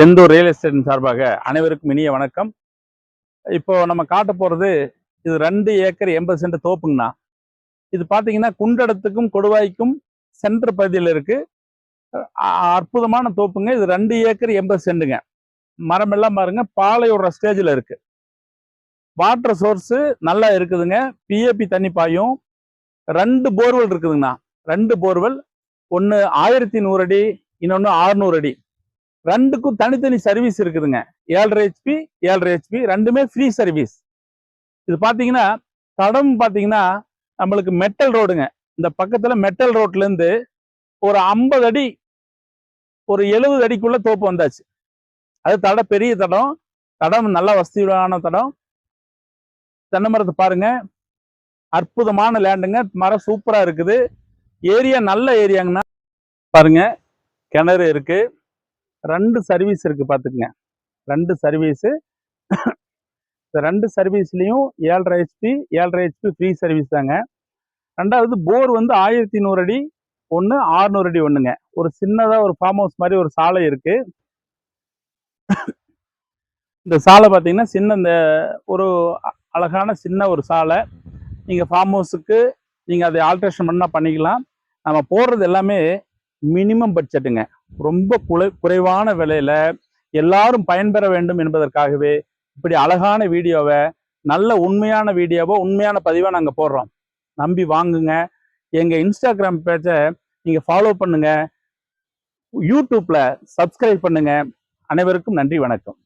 Senthur real எஸ்டேட்டின் சார்பாக அனைவருக்கும் இனிய வணக்கம். இப்போ நம்ம காட்ட போறது இது ரெண்டு ஏக்கர் எண்பது சென்ட் தோப்புங்கண்ணா. இது பார்த்தீங்கன்னா குண்டடத்துக்கும் கொடுவாய்க்கும் சென்டர் பகுதியில் இருக்கு. அற்புதமான தோப்புங்க. இது ரெண்டு ஏக்கர் எண்பது சென்ட்டுங்க மரம் எல்லாம் பாருங்க. பாலையோட ஸ்டேஜில் இருக்கு. வாட்டர் சோர்ஸு நல்லா இருக்குதுங்க. பிஏபி தண்ணி பாயும். ரெண்டு போர்வெல் இருக்குதுங்கண்ணா. ரெண்டு போர்வெல் ஒன்று ஆயிரத்தி நூறு அடி இன்னொன்று ஆறுநூறு அடி. ரெண்டுக்கும் தனித்தனி சர்வீஸ் இருக்குதுங்க. ஏழரை ஹெச்பி ஏழரை ஹெச்பி ரெண்டுமே ஃப்ரீ சர்வீஸ் இது பார்த்தீங்கன்னா தடம் பார்த்தீங்கன்னா நம்மளுக்கு மெட்டல் ரோடுங்க இந்த பக்கத்தில் மெட்டல் ரோட்லேருந்து ஒரு ஐம்பது அடி ஒரு எழுபது அடிக்குள்ளே தோப்பு வந்தாச்சு. அது தடம் பெரிய தடம். தடம் நல்ல வசதியான தடம். தென்னை மரத்தை பாருங்க. அற்புதமான லேண்டுங்க மரம் சூப்பராக இருக்குது. ஏரியா நல்ல ஏரியாங்கண்ணா பாருங்க. கிணறு இருக்குது ரெண்டு சர்வீஸ் இருக்குது பார்த்துக்குங்க ரெண்டு சர்வீஸு இந்த ரெண்டு சர்வீஸ்லேயும் ஏழரை ஹெச்பி ஏழரை ஹெச்பி ஃப்ரீ சர்வீஸ் தாங்க. ரெண்டாவது போர் வந்து ஆயிரத்தி நூறு அடி ஒன்று ஆறுநூறு அடி ஒன்றுங்க ஒரு சின்னதாக ஒரு ஃபார்ம் ஹவுஸ் மாதிரி ஒரு சாலை இருக்குது இந்த சாலை பார்த்தீங்கன்னா சின்ன இந்த ஒரு அ- அழகான சின்ன ஒரு சாலை. நீங்கள் ஃபார்ம் ஹவுஸுக்கு நீங்கள் அதை ஆல்ட்ரேஷன் பண்ணால் பண்ணிக்கலாம். நம்ம போடுறது எல்லாமே மினிமம் பட்ஜெட்டுங்க. ரொம்ப குறை குறைவான விலையில எல்லாரும் பயன்பெற வேண்டும் என்பதற்காகவே இப்படி அழகான வீடியோவை நல்ல உண்மையான வீடியோவை உண்மையான பதிவாக நாங்கள் போடுறோம். நம்பி வாங்குங்க. எங்கள் இன்ஸ்டாகிராம் பேஜை நீங்கள் ஃபாலோ பண்ணுங்கள் யூடியூப்பில் சப்ஸ்கிரைப் பண்ணுங்கள் அனைவருக்கும் நன்றி வணக்கம்.